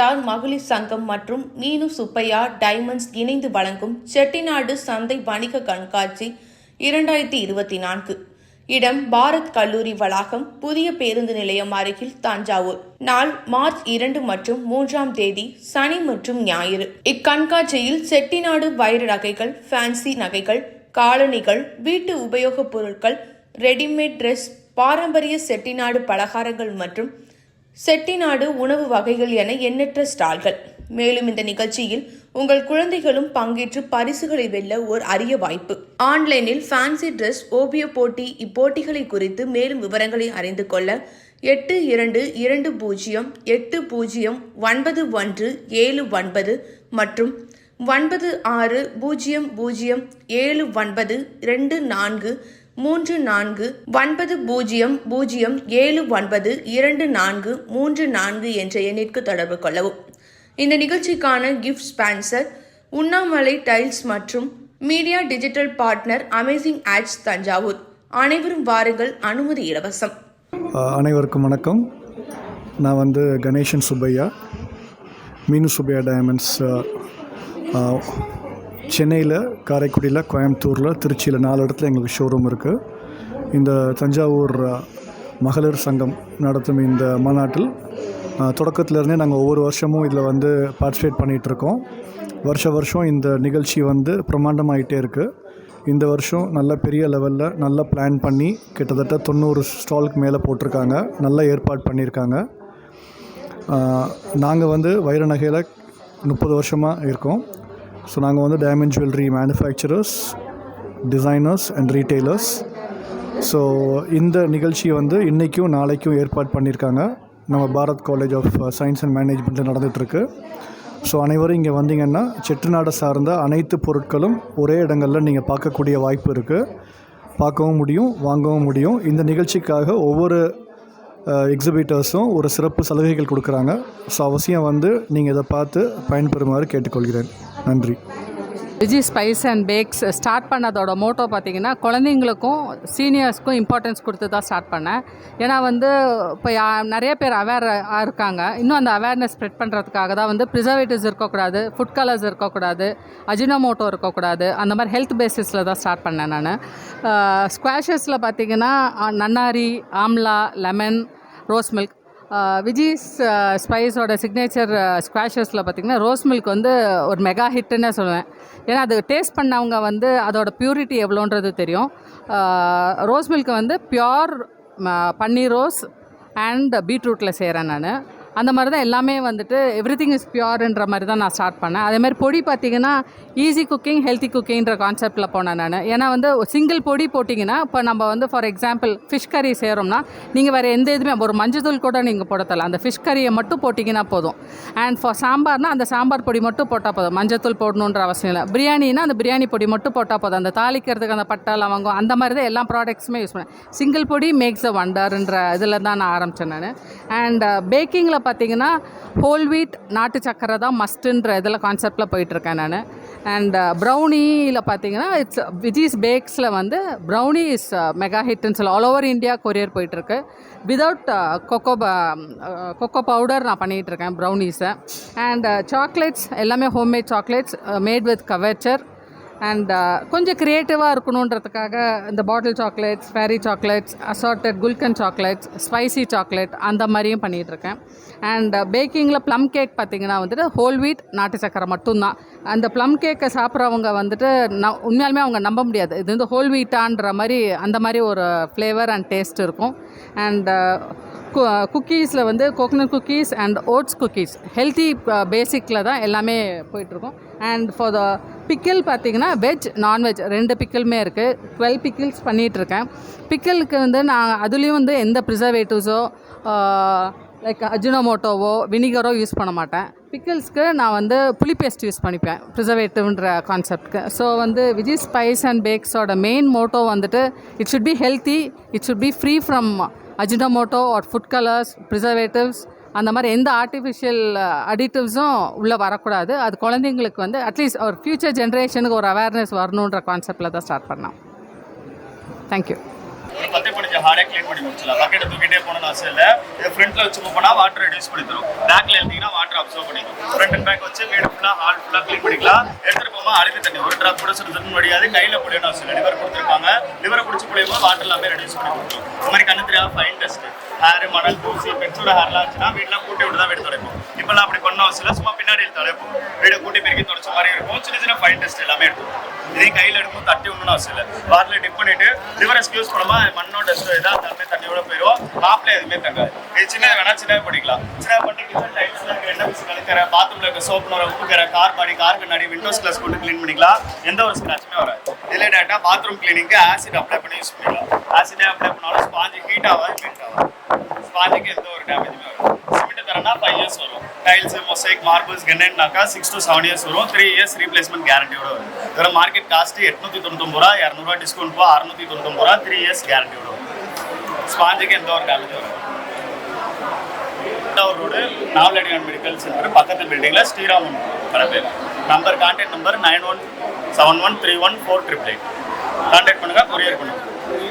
நகரத்தார் மகளிர் சங்கம் மற்றும் மீனு சுப்பையா டைமண்ட்ஸ் இணைந்து வழங்கும் செட்டிநாடு சந்தை வணிக கண்காட்சி இரண்டாயிரத்தி இருபத்தி நான்கு. இடம் பாரத் கல்லூரி வளாகம் புதிய பேருந்து நிலையம் அருகில் தஞ்சாவூர். நாள் மார்ச் இரண்டு மற்றும் மூன்றாம் தேதி சனி மற்றும் ஞாயிறு. இக்கண்காட்சியில் செட்டிநாடு வைர நகைகள் ஃபேன்சி நகைகள் காலணிகள் வீட்டு உபயோகப் பொருட்கள் ரெடிமேட் ட்ரெஸ் பாரம்பரிய செட்டிநாடு பலகாரங்கள் மற்றும் செட்டிநாடு உணவு வகைகள் என எண்ணற்ற ஸ்டால்கள். மேலும் இந்த நிகழ்ச்சியில் உங்கள் குழந்தைகளும் பங்கேற்று பரிசுகளை வெல்ல ஒரு அரிய வாய்ப்பு. ஆன்லைனில் ஃபேன்சி ட்ரெஸ் ஓவிய போட்டி இப்போட்டிகளை குறித்து மேலும் விவரங்களை அறிந்து கொள்ள எட்டு இரண்டு இரண்டு பூஜ்ஜியம் எட்டு பூஜ்ஜியம் ஒன்பது ஒன்று ஏழு ஒன்பது மற்றும் ஒன்பது ஆறு பூஜ்ஜியம் பூஜ்ஜியம் ஏழு ஒன்பது ரெண்டு நான்கு மூன்று நான்கு ஒன்பது பூஜ்ஜியம் பூஜ்ஜியம் ஏழு ஒன்பது இரண்டு நான்கு மூன்று நான்கு என்ற எண்ணிற்கு தொடர்பு கொள்ளவும். இந்த நிகழ்ச்சிக்கான கிஃப்ட் ஸ்பான்சர் உண்ணாமலை டைல்ஸ் மற்றும் media digital partner amazing ads Thanjavur. அனைவரும் வாருங்கள் அனுமதி இலவசம். அனைவருக்கும் வணக்கம். நான் வந்து கணேசன் சுப்பையா. மீனு சுப்பையா டைமண்ட்ஸ் சென்னையில் காரைக்குடியில் கோயம்புத்தூரில் திருச்சியில் நாலு இடத்துல எங்களுக்கு ஷோரூம் இருக்குது இந்த தஞ்சாவூர் மகளிர் சங்கம் நடத்தும் இந்த மாநாட்டில் தொடக்கத்துலேருந்தே நாங்கள் ஒவ்வொரு வருஷமும் இதில் வந்து பார்ட்டிசிபேட் பண்ணிகிட்ருக்கோம் வருஷ வருஷம் இந்த நிகழ்ச்சி வந்து பிரம்மாண்டமாயிட்டே இருக்குது இந்த வருஷம் நல்ல பெரிய லெவலில் நல்லா பிளான் பண்ணி கிட்டத்தட்ட தொண்ணூறு ஸ்டாலுக்கு மேலே போட்டிருக்காங்க. நல்ல ஏற்பாடு பண்ணியிருக்காங்க. நாங்கள் வந்து வைர நகையில் முப்பது வருஷமாக இருக்கோம். ஸோ நாங்கள் வந்து diamond jewellery manufacturers designers and retailers so இந்த நிகழ்ச்சியை வந்து இன்றைக்கும் நாளைக்கும் ஏற்பாடு பண்ணியிருக்காங்க. நம்ம Bharat college of science and மேனேஜ்மெண்ட்டில் நடந்துகிட்ருக்கு. ஸோ அனைவரும் இங்கே வந்தீங்கன்னா செட்டிநாடை சார்ந்த அனைத்து பொருட்களும் ஒரே இடங்களில் நீங்கள் பார்க்கக்கூடிய வாய்ப்பு இருக்குது பார்க்கவும் முடியும் வாங்கவும் முடியும். இந்த நிகழ்ச்சிக்காக ஒவ்வொரு எக்ஸிபிட்டர்ஸும் ஒரு சிறப்பு சலுகைகள் கொடுக்குறாங்க. ஸோ அவசியம் வந்து நீங்கள் இதை பார்த்து பயன்பெறுமாறு கேட்டுக்கொள்கிறேன். நன்றி. Viji spice and packs start பண்ணதோட motto பார்த்தீங்கன்னா குழந்தைங்களுக்கும் சீனியர்ஸ்க்கும் இம்பார்ட்டன்ஸ் கொடுத்து தான் ஸ்டார்ட் பண்ணேன். ஏன்னா வந்து இப்போ நிறைய பேர் அவேர் இருக்காங்க. இன்னும் அந்த அவேர்னஸ் ஸ்ப்ரெட் பண்ணுறதுக்காக தான் வந்து ப்ரிசர்வேட்டிவ்ஸ் இருக்கக்கூடாது ஃபுட் கலர்ஸ் இருக்கக்கூடாது அஜினோமோட்டோ இருக்கக்கூடாது அந்த மாதிரி ஹெல்த் பேசிஸில் தான் ஸ்டார்ட் பண்ணேன் நான். ஸ்குவாஷஸில் பார்த்திங்கன்னா நன்னாரி amla lemon rose milk. Viji's ஸ்பைஸோட signature ஸ்குவாஷஸில் பார்த்தீங்கன்னா ரோஸ் மில்க் வந்து ஒரு மெகா ஹிட்டுன்னு சொல்லுவேன். ஏன்னா அது டேஸ்ட் பண்ணவங்க வந்து அதோட பியூரிட்டி எவ்வளோன்றது தெரியும். ரோஸ் மில்க் வந்து பியோர் பன்னீர் ரோஸ் அண்ட் பீட்ரூட்டில் செய்கிறேன் நான். அந்த மாதிரி தான் எல்லாமே வந்துட்டு எவ்ரி திங் இஸ் பியூர்ன்ற மாதிரி தான் நான் ஸ்டார்ட் பண்ணேன். அதே மாதிரி பொடி பார்த்தீங்கன்னா ஈஸி குக்கிங் ஹெல்த்தி குக்கிங்கிற கான்செப்டில் போனேன் நான். ஏன்னா வந்து சிங்கிள் பொடி போட்டிங்கன்னா இப்போ நம்ம வந்து ஃபார் எக்ஸாம்பிள் ஃபிஷ் கறி செய்கிறோம்னா நீங்கள் வேறு எந்த இதுவுமே ஒரு மஞ்சத்தூள் கூட நீங்கள் போடத்தல அந்த ஃபிஷ் கறியை மட்டும் போட்டிங்கன்னா போதும். அண்ட் ஃபார் சாம்பார்னா அந்த சாம்பார் பொடி மட்டும் போட்டால் போதும். மஞ்சத்தூள் போடணுன்ற அவசியம் இல்லை. பிரியாணினா அந்த பிரியாணி பொடி மட்டும் போட்டால் போதும். அந்த தாளிக்கிறதுக்கு அந்த பட்டை லவங்கம் அந்த மாதிரி தான் எல்லா ப்ராடக்ட்ஸுமே யூஸ் பண்ணேன். சிங்கிள் பொடி மேக்ஸ் அ வண்டர்ன்ற இதில் தான் நான் ஆரம்பித்தேன் நான். அண்ட் பேக்கிங்கில் uh, பார்த்தீங்கன்னா ஹோல் வீட் நாட்டு சக்கரை தான் மஸ்ட்டுன்ற இதில் கான்செப்டில் போயிட்டுருக்கேன் நான். அண்ட் ப்ரௌனியில் பார்த்தீங்கன்னா இட்ஸ் விஜிஸ் பேக்ஸில் வந்து ப்ரௌனி இஸ் மெகா ஹிட்னு சொல்லி ஆல் ஓவர் இந்தியா கொரியர் போயிட்டுருக்கு. விதவுட் கொக்கோ கொக்கோ பவுடர் நான் பண்ணிகிட்டு இருக்கேன் ப்ரௌனீஸை அண்ட் சாக்லேட்ஸ் எல்லாமே homemade chocolates made with couverture and uh, கொஞ்சம் க்ரியேட்டிவாக இருக்கணுன்றதுக்காக இந்த bottle chocolates fairy chocolates assorted gulkand chocolates spicy chocolate அந்த மாதிரியும் பண்ணிகிட்ருக்கேன் அண்ட் பேக்கிங்கில் uh, ப்ளம் கேக் பார்த்திங்கன்னா வந்துட்டு ஹோல் வீட் நாட்டு சக்கரை மட்டும்தான். அந்த ப்ளம் கேக்கை சாப்பிட்றவங்க வந்துட்டு ந உண்மையாலுமே அவங்க நம்ப முடியாது. இது வந்து ஹோல் வீட்டான்ற மாதிரி அந்த மாதிரி ஒரு ஃப்ளேவர் அண்ட் டேஸ்ட் இருக்கும். அண்ட் குக்கீஸில் வந்து coconut cookies and oats cookies healthy basically தான் எல்லாமே போயிட்டுருக்கும். அண்ட் ஃபார் த பிக்கிள் பார்த்தீங்கன்னா வெஜ் நான்வெஜ் ரெண்டு பிக்கிளுமே இருக்குது டுவெல் பிக்கிள்ஸ் பண்ணிகிட்ருக்கேன் பிக்கிளுக்கு வந்து நான் அதுலேயும் வந்து எந்த ப்ரிசர்வேட்டிவ்ஸோ லைக் அஜினோமோட்டோவோ வினிகரோ யூஸ் பண்ண மாட்டேன். பிக்கிள்ஸ்க்கு நான் வந்து புளி பேஸ்ட் யூஸ் பண்ணிப்பேன் ப்ரிசர்வேட்டிவ்ன்ற கான்செப்ட்க்கு ஸோ வந்து விஜய் ஸ்பைஸ் அண்ட் பேக்ஸோட மெயின் மோட்டோ வந்துட்டு it should be healthy it should be free from Ajinomoto or food colours preservatives அந்த மாதிரி எந்த ஆர்டிஃபிஷியல் அடிட்டிவ்ஸும் உள்ளே வரக்கூடாது. அது குழந்தைங்களுக்கு வந்து அட்லீஸ்ட் ஒரு ஃப்யூச்சர் ஜென்ரேஷனுக்கு ஒரு அவேர்னஸ் வரணுன்ற கான்செப்டில் தான் ஸ்டார்ட் பண்ணோம் தேங்க்யூ ஹார்டே க்ளீன் பண்ணி முடிச்சிடலாம் பக்கெட்டை தூக்கிட்டே போகணும்னு அவசியம் இல்லை. இது ஃப்ரண்ட்ல வச்சு போனால் வாட்டர் ரெடியூஸ் பண்ணி தரும். பேக்ல எழுதிங்கன்னா வாட்டர் அப்சர்வ் பண்ணிக்கும் ஃப்ரண்ட் அண்ட் பேக் வச்சு வீடு ஃபுல்லாக ஹால் ஃபுல்லாக க்ளீன் பண்ணிக்கலாம். எடுத்துட்டு போகும்போது அழுக்கு தண்ணி. ஒரு ட்ராப் கூட தண்ணி முடியாது கையில் புளியணும் அவசியம் இல்லை. லிவர் கொடுத்துருப்பாங்க. லிவரை பிடிச்சி புளியும் போது வாட்டர் எல்லாமே ரெடியூஸ் பண்ணி கொடுக்கும் இந்த மாதிரி கண்ணு தெரியாத ஃபைன் டெஸ்ட் ஹேர் மணல் பூசி பெட்ஸோட ஹேர்லாம் இருந்துச்சுன்னா வீட்டில் கூட்டி விட்டு தான் வீடு துடைப்போம். இப்பெல்லாம் அப்படி பண்ண அவசியம் இல்லை சும்மா பின்னாடி தலைப்போம் வீடை கூட்டி பெருக்கி தொடச்ச மாதிரி இருக்கும். சின்ன சின்ன ஃபைன் டெஸ்ட் எல்லாமே எடுத்து இதையும் கையில் எடுக்கும் தட்டி விடணும் அவசியம் இல்லை. வாரில் டிப் பண்ணிட்டு லிவர் எக்ஸ்கியூஸ் பண்ணாம மண்ணோ டஸ்ட்டோ ஏதாவது தண்ணி தண்ணியோட போயிடும் மாப்பிள்ள எதுவுமே தங்காது. இது சின்ன வேணா சின்ன பண்ணிக்கலாம். சின்ன பண்ணி கிச்சன் டைல்ஸ்ல இருக்க என்ன பிசு கலக்கிற பாத்ரூம்ல இருக்க சோப் நோர உப்புக்கிற கார் பாடி கார் கண்ணாடி விண்டோஸ் கிளாஸ் போட்டு க்ளீன் பண்ணிக்கலாம். எந்த ஒரு ஸ்கிராச்சுமே வராது. இதில் டேட்டா பாத்ரூம் கிளீனிங்க்கு ஆசிட் அப்ளை பண்ணி யூஸ் பண்ணிக்கலாம். ஆசிடே அப்ளை பண்ணாலும் ஸ்பாஞ்சு ஹீட் ஆகாது மெல்ட் ஆகாது. ஸ்பாஞ்சுக்கு எந்த ஒரு டேமேஜுமே வராது. பண்ணால் ஃபைவ் இயர்ஸ் வரும் டைல்ஸ் மொசைக் மார்பிள்ஸ் கென்னட்னாக்கா சிக்ஸ் டு செவன் இயர்ஸ் வரும் த்ரீ இயர்ஸ் ரீப்ளேஸ்மெண்ட் கேரண்டியோட வரும் இதோட மார்க்கெட் காஸ்ட் எட்நூத்தி தொண்ணூத்தொம்பது ரூபா இரநூறுவா டிஸ்கவுண்ட் போக அறுநூத்தி தொண்ணூத்தொம்பது ரூபா த்ரீ இயர்ஸ் கேரண்டியோட வரும் ஸ்பாஞ்சுக்கு எந்த ஒரு டேமேஜும் வரும் tower road Navaladi medical centre பக்கத்து பில்டிங்கில் ஸ்ரீராமன் கடை பேர் number contact number nine one seven one three one four triple eight contact பண்ணுங்கள் கொரியர் பண்ணுங்கள்